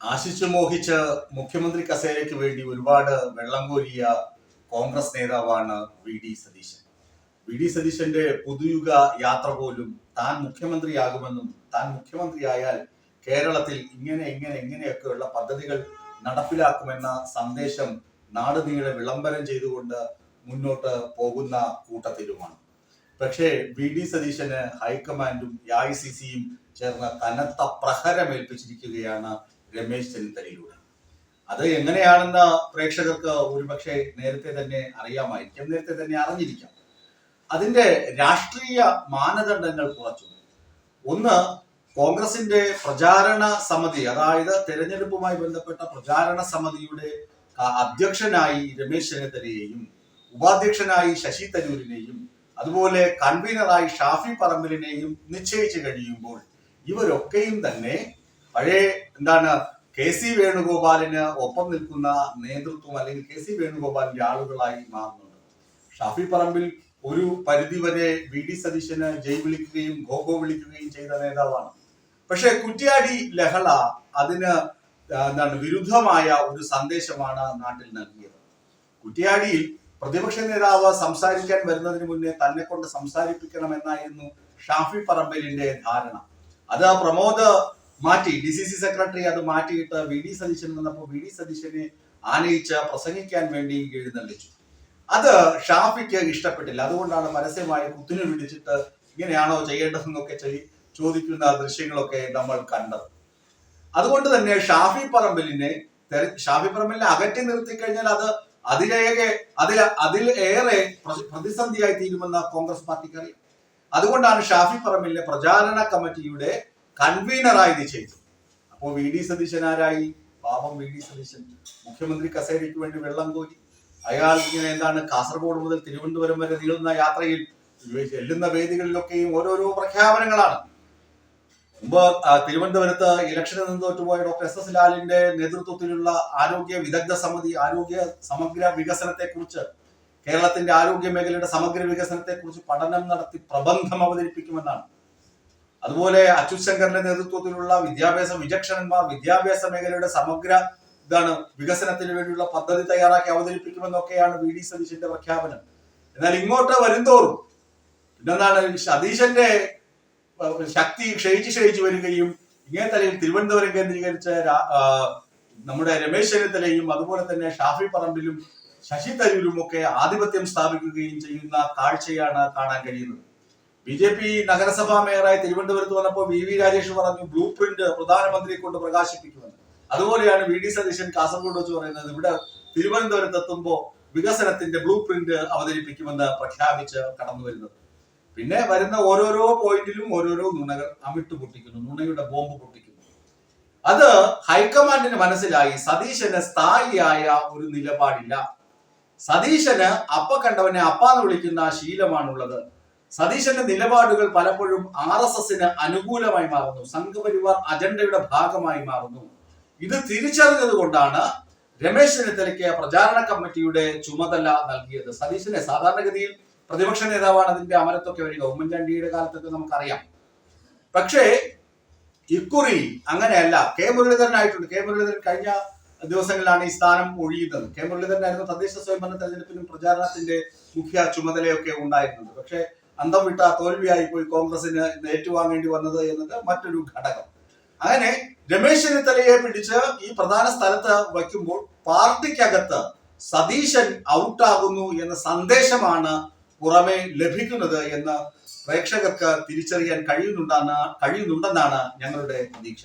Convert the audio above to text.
ആശിച്ചു മോഹിച്ച് മുഖ്യമന്ത്രി കസേരയ്ക്ക് വേണ്ടി ഒരുപാട് വെള്ളം കോരിയ കോൺഗ്രസ് നേതാവാണ് V D Satheesan. V D സതീശന്റെ പുതുയുഗ യാത്ര പോലും താൻ മുഖ്യമന്ത്രിയാകുമെന്നും താൻ മുഖ്യമന്ത്രിയായാൽ കേരളത്തിൽ ഇങ്ങനെ ഇങ്ങനെ ഇങ്ങനെയൊക്കെയുള്ള പദ്ധതികൾ നടപ്പിലാക്കുമെന്ന സന്ദേശം നാട് നീളെ വിളംബരം ചെയ്തുകൊണ്ട് മുന്നോട്ട് പോകുന്ന കൂട്ടത്തിലുമാണ്. പക്ഷേ വി ഡി സതീശന് ഹൈക്കമാൻഡും എ ഐ സി സിയും ചേർന്ന് കനത്ത പ്രഹരമേൽപ്പിച്ചിരിക്കുകയാണ് രമേശ് ചെന്നിത്തലയിലൂടെ. അത് എങ്ങനെയാണെന്ന് പ്രേക്ഷകർക്ക് ഒരുപക്ഷെ നേരത്തെ തന്നെ അറിയാമായിരിക്കും നേരത്തെ തന്നെ അറിഞ്ഞിരിക്കാം. അതിന്റെ രാഷ്ട്രീയ മാനദണ്ഡങ്ങൾ കുറച്ചു ഒന്ന് കോൺഗ്രസിന്റെ പ്രചാരണ സമിതി അതായത് തെരഞ്ഞെടുപ്പുമായി ബന്ധപ്പെട്ട പ്രചാരണ സമിതിയുടെ അധ്യക്ഷനായി രമേശ് ചെന്നിത്തലയെയും ഉപാധ്യക്ഷനായി ശശി തരൂരിനെയും അതുപോലെ കൺവീനറായി ഷാഫി പറമ്പിലിനെയും നിശ്ചയിച്ചു കഴിയുമ്പോൾ ഇവരൊക്കെയും തന്നെ പഴയ എന്താണ് കെ സി വേണുഗോപാലിന് ഒപ്പം നിൽക്കുന്ന നേതൃത്വം അല്ലെങ്കിൽ കെ സി വേണുഗോപാലിന്റെ ആളുകളായി മാറുന്നുണ്ട്. ഷാഫി പറമ്പിൽ ഒരു പരിധിവരെ വി ഡി സതീശന് ജയ് വിളിക്കുകയും ഗോഗോ വിളിക്കുകയും ചെയ്ത നേതാവാണ്. പക്ഷെ കുറ്റ്യാടി ലഹള അതിന് എന്താണ് വിരുദ്ധമായ ഒരു സന്ദേശമാണ് നാട്ടിൽ നൽകിയത്. കുറ്റ്യാടിയിൽ പ്രതിപക്ഷ നേതാവ് സംസാരിക്കാൻ വരുന്നതിന് മുന്നേ തന്നെ കൊണ്ട് സംസാരിപ്പിക്കണമെന്നായിരുന്നു ഷാഫി പറമ്പലിന്റെ ധാരണ. അത് പ്രമോദ് മാറ്റി ഡി സി സി സെക്രട്ടറി അത് മാറ്റിയിട്ട് വി ഡി സതീശൻ വന്നപ്പോൾ വി ഡി സതീശനെ ആനയിച്ച് പ്രസംഗിക്കാൻ വേണ്ടി എഴുന്നള്ളിച്ചു. അത് ഷാഫിക്ക് ഇഷ്ടപ്പെട്ടില്ല. അതുകൊണ്ടാണ് പരസ്യമായി കുത്തിനു വിളിച്ചിട്ട് ഇങ്ങനെയാണോ ചെയ്യേണ്ടതെന്നൊക്കെ ചെയ്- ചോദിക്കുന്ന ദൃശ്യങ്ങളൊക്കെ നമ്മൾ കണ്ടത്. അതുകൊണ്ട് തന്നെ ഷാഫി പറമ്പലിനെ ഷാഫി പറമ്പലിനെ അകറ്റി നിർത്തി കഴിഞ്ഞാൽ അത് അതിലേറെ അതിൽ അതിൽ ഏറെ പ്ര- പ്രതിസന്ധിയായി തീരുമെന്ന് കോൺഗ്രസ് പാർട്ടിക്കറി അതുകൊണ്ടാണ് ഷാഫി പറമ്പലിനെ പ്രചാരണ കമ്മിറ്റിയുടെ കൺവീനറായി നിശ്ചയിച്ചു അപ്പോൾ വി ഡി സതീശൻ ആരായി പാപം വി ഡി സതീശൻ മുഖ്യമന്ത്രി കസേരയ്ക്ക് വേണ്ടി വെള്ളം കോരി അയാൾ ഇങ്ങനെ എന്താണ് കാസർഗോഡ് മുതൽ തിരുവനന്തപുരം വരെ നീളുന്ന യാത്രയിൽ ചെല്ലുന്ന വേദികളിലൊക്കെയും ഓരോരോ പ്രഖ്യാപനങ്ങളാണ്. മുമ്പ് തിരുവനന്തപുരത്ത് ഇലക്ഷനിൽ നിന്ന് തോറ്റുപോയ ഡോക്ടർ എസ് എസ് ലാലിന്റെ നേതൃത്വത്തിലുള്ള ആരോഗ്യ വിദഗ്ധ സമിതി ആരോഗ്യ സമഗ്ര വികസനത്തെ കുറിച്ച് കേരളത്തിന്റെ ആരോഗ്യ മേഖലയുടെ സമഗ്ര വികസനത്തെ കുറിച്ച് പഠനം നടത്തി പ്രബന്ധം അവതരിപ്പിക്കുമെന്നാണ്. അതുപോലെ അച്യുത് ശങ്കറിന്റെ നേതൃത്വത്തിലുള്ള വിദ്യാഭ്യാസ വിചക്ഷണന്മാർ വിദ്യാഭ്യാസ മേഖലയുടെ സമഗ്ര ഇതാണ് വികസനത്തിന് വേണ്ടിയുള്ള പദ്ധതി തയ്യാറാക്കി അവതരിപ്പിക്കുമെന്നൊക്കെയാണ് വി ഡി സതീശന്റെ പ്രഖ്യാപനം. എന്നാൽ ഇങ്ങോട്ട് വരുംതോറും പിന്നെന്താണ് സതീശന്റെ ശക്തി ക്ഷയിച്ച് ക്ഷയിച്ച് വരികയും ഇങ്ങനെ തലയിൽ തിരുവനന്തപുരം കേന്ദ്രീകരിച്ച നമ്മുടെ രമേശ് ചെന്നിത്തലയും അതുപോലെ തന്നെ ഷാഫി പറമ്പിലും ശശി തരൂരും ഒക്കെ ആധിപത്യം സ്ഥാപിക്കുകയും ചെയ്യുന്ന കാഴ്ചയാണ് കാണാൻ കഴിയുന്നത്. ബി ജെ പി നഗരസഭാ മേയറായി തിരുവനന്തപുരത്ത് വന്നപ്പോൾ വി വി രാജേഷ് പറഞ്ഞു ബ്ലൂ പ്രിന്റ് പ്രധാനമന്ത്രിയെ കൊണ്ട് പ്രകാശിപ്പിക്കുമെന്ന്. അതുപോലെയാണ് വി ഡി സതീശൻ കാസർഗോഡ് വെച്ച് പറയുന്നത് ഇവിടെ തിരുവനന്തപുരത്ത് എത്തുമ്പോൾ വികസനത്തിന്റെ ബ്ലൂ പ്രിന്റ് അവതരിപ്പിക്കുമെന്ന് പ്രഖ്യാപിച്ച് കടന്നു വരുന്നത്. പിന്നെ വരുന്ന ഓരോരോ പോയിന്റിലും ഓരോരോ നുണകൾ അമിട്ട് പൊട്ടിക്കുന്നു നുണയുടെ ബോംബ് പൊട്ടിക്കുന്നു. അത് ഹൈക്കമാൻഡിന് മനസ്സിലായി സതീശന് സ്ഥായിയായ ഒരു നിലപാടില്ല. സതീശന് അപ്പ കണ്ടവനെ അപ്പാന്ന് വിളിക്കുന്ന ശീലമാണുള്ളത്. സതീശന്റെ നിലപാടുകൾ പലപ്പോഴും ആർ എസ് എസിന് അനുകൂലമായി മാറുന്നു. സംഘപരിവാർ അജണ്ടയുടെ ഭാഗമായി മാറുന്നു. ഇത് തിരിച്ചറിഞ്ഞത് കൊണ്ടാണ് രമേശ് ചെന്നിത്തലയ്ക്ക് പ്രചാരണ കമ്മിറ്റിയുടെ ചുമതല നൽകിയത്. സതീശനെ സാധാരണഗതിയിൽ പ്രതിപക്ഷ നേതാവാണ് അതിന്റെ അമരത്തൊക്കെ വരിക. ഉമ്മൻചാണ്ടിയുടെ കാലത്തൊക്കെ നമുക്കറിയാം. പക്ഷേ ഇക്കുറി അങ്ങനെയല്ല. കെ മുരളീധരനായിട്ടുണ്ട്. കെ മുരളീധരൻ കഴിഞ്ഞ ദിവസങ്ങളിലാണ് ഈ സ്ഥാനം ഒഴിയുന്നത്. കെ മുരളീധരനായിരുന്നു തദ്ദേശ സ്വയംഭരണ തെരഞ്ഞെടുപ്പിനും പ്രചാരണത്തിന്റെ മുഖ്യ ചുമതലയൊക്കെ ഉണ്ടായിരുന്നത്. പക്ഷേ അന്തം വിട്ട തോൽവിയായി പോയി കോൺഗ്രസിന് ഏറ്റുവാങ്ങേണ്ടി വന്നത് എന്നത് മറ്റൊരു ഘടകം. അങ്ങനെ രമേശ് ചെന്നിത്തലയെ പിടിച്ച് ഈ പ്രധാന സ്ഥലത്ത് വയ്ക്കുമ്പോൾ പാർട്ടിക്കകത്ത് സതീശൻ ഔട്ടാകുന്നു എന്ന സന്ദേശമാണ് പുറമെ ലഭിക്കുന്നത് എന്ന് പ്രേക്ഷകർക്ക് തിരിച്ചറിയാൻ കഴിയുന്നുണ്ടെന്ന് കഴിയുന്നുണ്ടെന്നാണ് ഞങ്ങളുടെ പ്രതീക്ഷ.